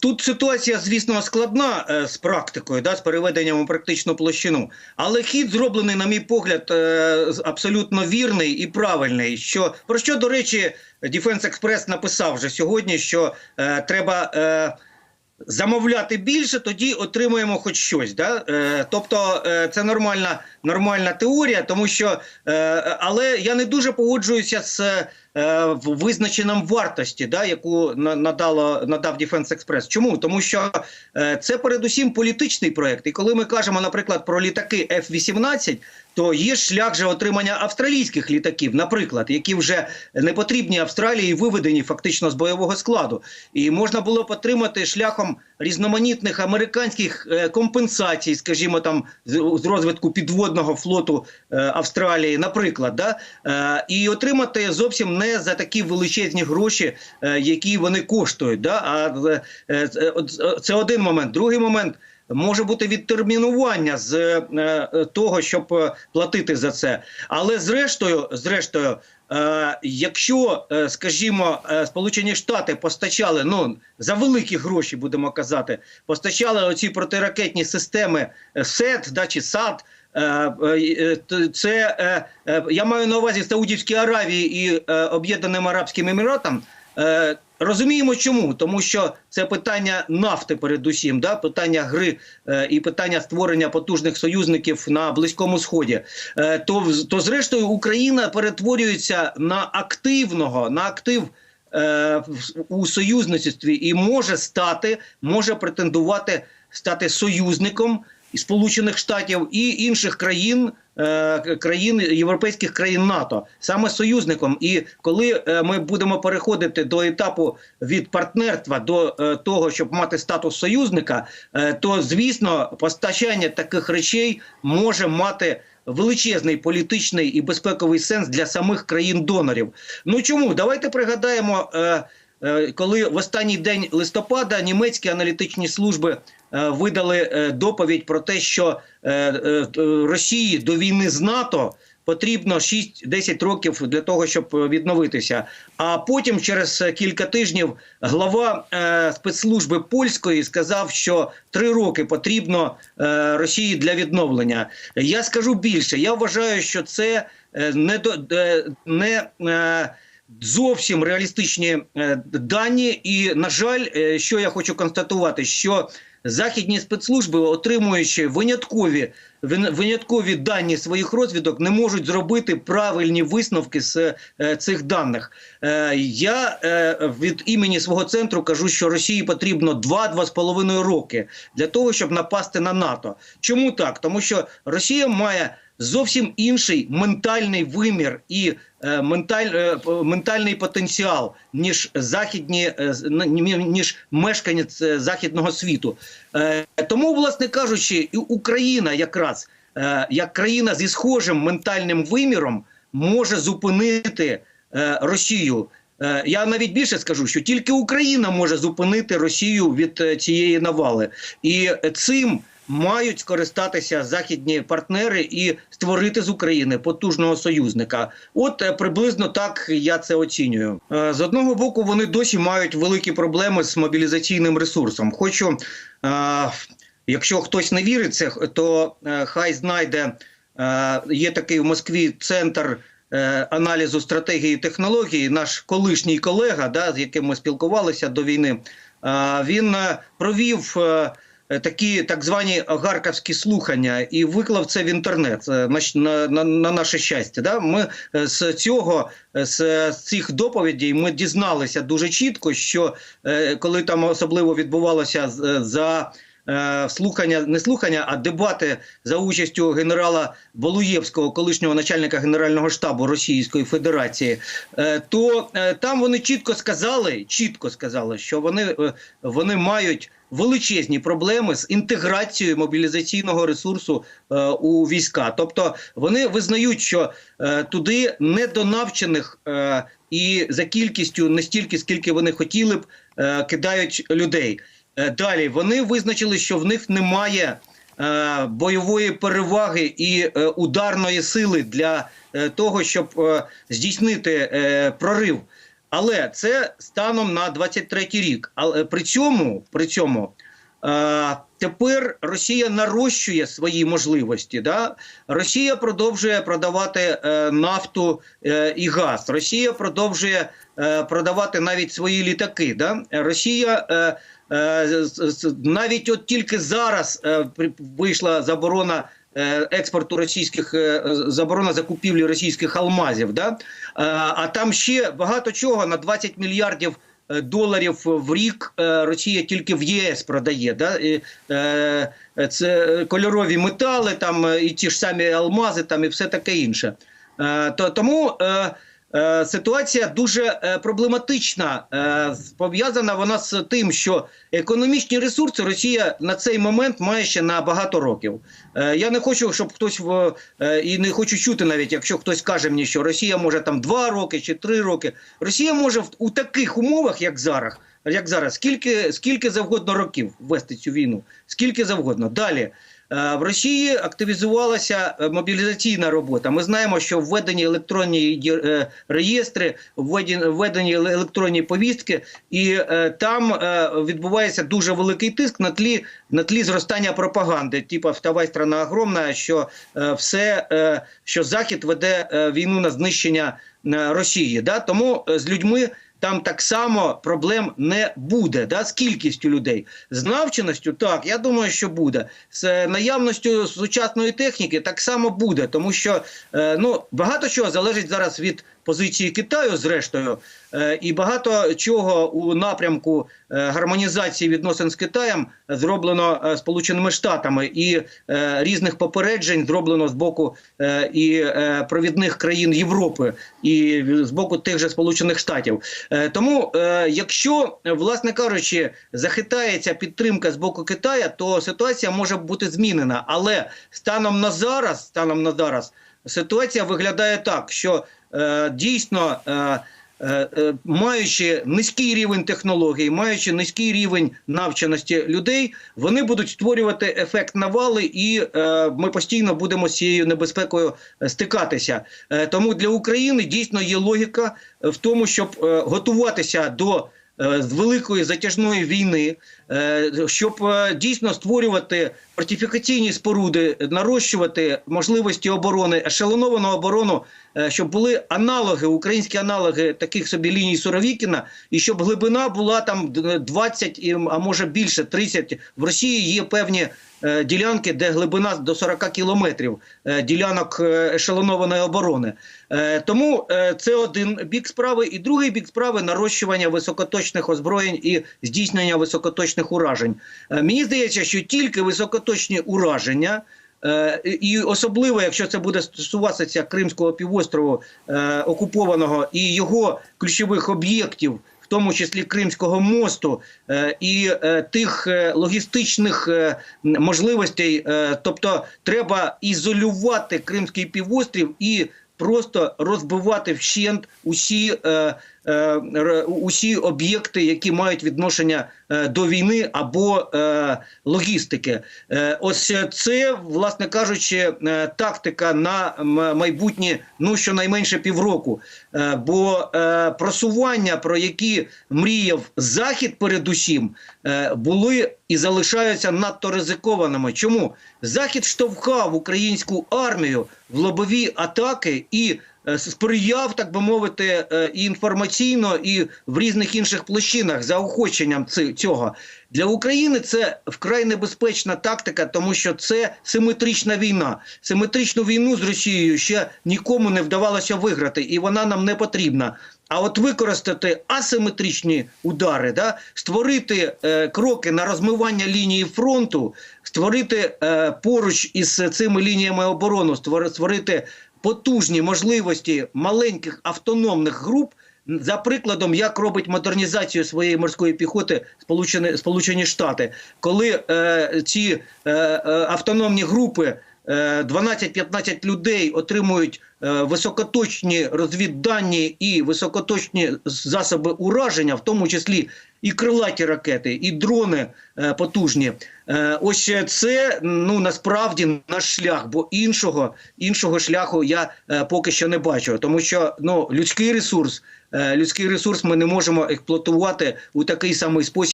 Тут ситуація, звісно, складна е, з практикою, да, з переведенням у практичну площину. Але хід зроблений, на мій погляд, е, абсолютно вірний і правильний. Що про що, до речі, Defense Express написав вже сьогодні, що е, треба. Е, Замовляти більше, тоді отримуємо хоч щось. Да? Е, тобто е, це нормальна, нормальна теорія, тому що е, але я не дуже погоджуюся з в- визначенням вартості, да, яку на- надало надав Defense Express. Чому? Тому що е, це передусім політичний проект. І коли ми кажемо, наприклад, про літаки F-18, то є шлях же отримання австралійських літаків, наприклад, які вже не потрібні Австралії, виведені фактично з бойового складу, і можна було б отримати шляхом різноманітних американських е, компенсацій, скажімо, там з, розвитку підводного флоту е, Австралії, наприклад, да? е, і отримати зовсім не за такі величезні гроші, які вони коштують. Да? А це один момент. Другий момент. Може бути відтермінування з е, того, щоб платити за це. Але зрештою, зрештою, якщо, е, скажімо, е, Сполучені Штати постачали ну за великі гроші, будемо казати, постачали оці протиракетні системи СЕД, да, чи САД. е, е, Це е, е, я маю на увазі Саудівській Аравії і е, Об'єднаним Арабським Еміратам. Розуміємо, чому тому, що це питання нафти, передусім, да питання гри е, і питання створення потужних союзників на близькому сході. Е, то то зрештою Україна перетворюється на активного на актив. е, У союзництві і може стати, може претендувати стати союзником Сполучених Штатів і інших країн, е, країн європейських країн НАТО, саме союзником. І коли е, ми будемо переходити до етапу від партнерства до е, того, щоб мати статус союзника, то звісно постачання таких речей може мати. Величезний політичний і безпековий сенс для самих країн-донорів. Ну чому? Давайте пригадаємо, коли в останній день листопада німецькі аналітичні служби е, видали е, доповідь про те, що е, е, Росії до війни з НАТО потрібно 6-10 років для того, щоб е, відновитися. А потім, через е, кілька тижнів, глава е, спецслужби польської сказав, що три роки потрібно е, Росії для відновлення. Я скажу більше. Я вважаю, що це е, не до е, не. Е, Зовсім реалістичні е, дані, і на жаль, е, що я хочу констатувати, що західні спецслужби, отримуючи виняткові виняткові дані своїх розвідок, не можуть зробити правильні висновки з е, цих даних. Я від імені свого центру кажу, що Росії потрібно 2-2,5 роки для того, щоб напасти на НАТО. Чому так? Тому що Росія має зовсім інший ментальний вимір і е, менталь, е, ментальний потенціал, ніж західні, е, ніж мешканець е, західного світу. Е, тому, власне кажучи, і Україна якраз е, як країна зі схожим ментальним виміром може зупинити е, Росію. Е, Я навіть більше скажу, що тільки Україна може зупинити Росію від е, цієї навали, і цим мають скористатися західні партнери і створити з України потужного союзника. От е, приблизно так я це оцінюю. Е, З одного боку, вони досі мають великі проблеми з мобілізаційним ресурсом. Хочу, е, якщо хтось не вірить це, то хай знайде. Є такий в Москві центр аналізу стратегії технології. Наш колишній колега, да, з яким ми спілкувалися до війни, він провів. Е, Такі так звані гарківські слухання і виклав це в інтернет е, на, на, на, на наше щастя. Да? Ми е, з цього з, цих доповідей ми дізналися дуже чітко, що коли там особливо відбувалося за слухання, не слухання, а дебати за участю генерала Болуєвського, колишнього начальника Генерального штабу Російської Федерації, то там вони чітко сказали, чітко сказали, що вони, вони мають величезні проблеми з інтеграцією мобілізаційного ресурсу е, у війська. Тобто вони визнають, що е, туди недонавчених е, і за кількістю не стільки, скільки вони хотіли б, е, кидають людей. Е, Далі вони визначили, що в них немає е, бойової переваги і е, ударної сили для е, того, щоб здійснити прорив. Але це станом на 23-й рік. Але при цьому, при цьому е, тепер Росія нарощує свої можливості. Да? Росія продовжує продавати е, нафту е, і газ. Росія продовжує е, продавати навіть свої літаки. Да? Росія е, е, навіть от тільки зараз е, вийшла заборона. Е, Експорту російських е, заборона закупівлі російських алмазів, да Е, а там ще багато чого на 20 мільярдів доларів в рік Росія тільки в ЄС продає. Да? Це кольорові метали, там і ті ж самі алмази, там і все таке інше. То тому ситуація дуже е, проблематична. Е, пов'язана вона з тим, що економічні ресурси Росія на цей момент має ще на багато років. Е, я не хочу, щоб хтось в е, і не хочу чути, навіть якщо хтось каже мені, що Росія може там два роки чи три роки. Росія може у таких умовах, як зараз, як зараз, скільки, скільки завгодно років вести цю війну, скільки завгодно. Далі. Е, В Росії активізувалася е, мобілізаційна робота. Ми знаємо, що введені електронні е, реєстри, введені, електронні повістки, і там відбувається дуже великий тиск на тлі на тлі зростання пропаганди. Типа вставай страна огромна, що все, що Захід веде війну на знищення Росії. Да? Тому з людьми. Там так само проблем не буде. Да? З кількістю людей. З навченістю, так, я думаю, що буде. З е, наявністю сучасної техніки так само буде, тому що е, ну, багато чого залежить зараз від позиції Китаю, зрештою, е, і багато чого у напрямку е, гармонізації відносин з Китаєм зроблено е, Сполученими Штатами і різних попереджень зроблено з боку і провідних країн Європи, і з боку тих же Сполучених Штатів. Тому, якщо, власне кажучи, захитається підтримка з боку Китая, то ситуація може бути змінена. Але станом на зараз, станом на зараз, ситуація виглядає так, що е, дійсно. Е, е, е, Маючи низький рівень технологій, маючи низький рівень навченості людей, вони будуть створювати ефект навали, і е, ми постійно будемо з цією небезпекою е, стикатися. Е, тому для України дійсно є логіка в тому, щоб е, готуватися до з великої затяжної війни, е, щоб е, дійсно створювати фортифікаційні споруди, нарощувати можливості оборони, ешелоновану оборону, е, щоб були аналоги, українські аналоги таких собі ліній Суровікіна, і щоб глибина була там д- 20, і, а може більше 30. В Росії є певні е, ділянки, де глибина до 40 кілометрів е, ділянок е, ешелонованої оборони. Е, Тому е, це один бік справи, і другий бік справи нарощування високоточних озброєнь і здійснення високоточних уражень. Е, Мені здається, що тільки високоточні ураження. Е, І особливо, якщо це буде стосуватися Кримського півострову е, окупованого і його ключових об'єктів, в тому числі Кримського мосту е, і тих логістичних можливостей, тобто треба ізолювати Кримський півострів і просто розбивати вщент усі, усі об'єкти, які мають відношення е, до війни або е, логістики. Е, ось це, власне кажучи, е, тактика на майбутнє, ну щонайменше півроку. Е, бо е, просування, про які мріяв Захід, передусім, е, були і залишаються надто ризикованими. Чому Захід штовхав українську армію в лобові атаки і е, сприяв, так би мовити, е, і інформаційно, і в різних інших площинах заохоченням цього для України. Це вкрай небезпечна тактика, тому що це симетрична війна. Симетричну війну з Росією ще нікому не вдавалося виграти, і вона нам не потрібна. А от використати асиметричні удари, да, створити е, кроки на розмивання лінії фронту, створити е, поруч із цими лініями створи- створити потужні можливості маленьких автономних груп. За прикладом, як робить модернізацію своєї морської піхоти Сполучені, Сполучені Штати, коли е, ці е, е, автономні групи 12-15 людей отримують е, високоточні розвіддані і високоточні засоби ураження, в тому числі і крилаті ракети, і дрони е, потужні. Е, ось це ну насправді наш шлях, бо іншого іншого шляху я е, поки що не бачу, тому що ну людський ресурс, е, людський ресурс ми не можемо експлуатувати у такий самий спосіб.